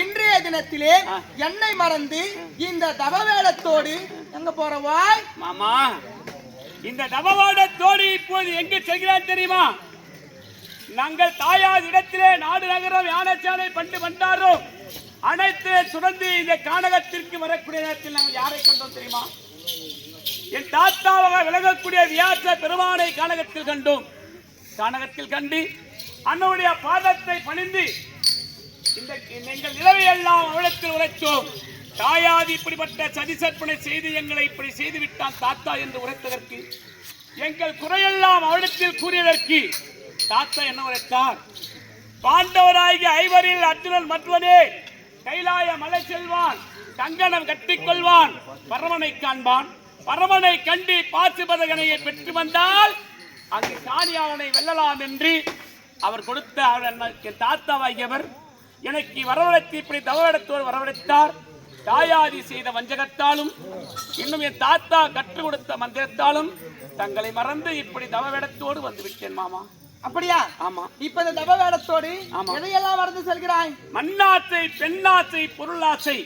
இன்றைய தினத்திலே என்னை மறந்து இந்த தவவேடத்தோடு எங்க போறவாய் மாமா இந்த தவவாடத்தோடு இப்போது எங்கு செல்கிறான் தெரியுமா? நாங்கள் தாயார் இடத்திலே நாடு நகரம் யானச்சாலை பண்டு வந்தாரோ அனைத்து சுரந்து இந்த கானகத்திற்கு வரக்கூடிய நேரத்தில் நாங்கள் யாரை கண்டோம் தெரியுமா? என் தாத்தாவாக விலகக்கூடிய வியாச பெருமானை கானகத்தில் கண்டோம். கானகத்தில் கண்டு அண்ணனுடைய பாதத்தை பணிந்து இந்த எங்கள் நிலவை எல்லாம் அவளத்தில் உரைத்தோம். தாயாதி இப்படிப்பட்ட சதி சற்பனை செய்து எங்களை இப்படி செய்து விட்டான் தாத்தா என்று உரைத்ததற்கு எங்கள் குறையெல்லாம் அவளிடத்தில் கூறியதற்கு தாத்தா என்ன உரைத்தார்? பாண்டவராகிய ஐவரில் அர்ஜுனன் மற்றவனே கைலாய மலை செல்வான் கங்கணம் கட்டிக்கொள்வான் பரமனை காண்பான். பரமனை கண்டு பாசுபதகனையை பெற்று வந்தால் அங்கு காணியாளனை வெல்லலாம் என்று அவர் கொடுத்த அவர் எனக்கு தாத்தாவாகியவர் எனக்கு வரவழைத்து இப்படி தவறிடத்தோடு வரவழைத்தார். தாயாதி செய்த வஞ்சகத்தாலும் இன்னும் என் தாத்தா கற்றுக் கொடுத்த மந்திரத்தாலும் தங்களை மறந்து இப்படி தவவிடத்தோடு வந்து விட்டேன் மாமா. அப்படியா? ஆமா. இப்ப இந்த தவவேடத்தோடு ஆமா. எதையெல்லாம் மறந்து செல்கிறாய்? மண்ணாசை பெண்ணாசை பொருளாசை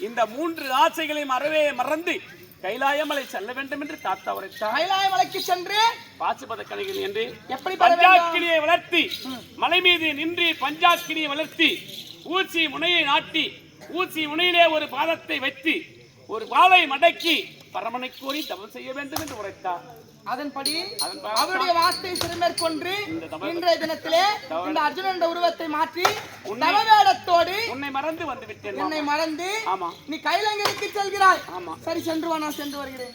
இந்த மூன்று ஆசைகளையும் அறவே மறந்து கைலாயமலை செல்ல வேண்டும் என்று தாத்தா உரைத்தார். கைலாய மலைக்கு சென்று பாசுபத கலைகள் என்று எப்படி பஞ்சாக்கினியை வளர்த்தி மலை மீது நின்று பஞ்சாக்கினியை வளர்த்தி ஊசி முனையை நாட்டி ஊசி முனையிலே ஒரு பாதத்தை வைத்து ஒரு வாளை மடக்கி பரமனை கோரி தவம் செய்ய வேண்டும் என்று உரைத்தார். அதன்படி அவருடைய வார்த்தை சிறுமேற்கொண்டு தவ- இன்றைய தினத்திலே இந்த அர்ஜுனன் உருவத்தை மாற்றி தவவேடத்தோடு உன்னை மறந்து வந்து விட்டேன் என்னை மாமா. மறந்து ஆமா. நீ கைலங்கருக்கு செல்கிறாய். ஆமா. சரி சென்று வா நான் சென்று வருகிறேன்.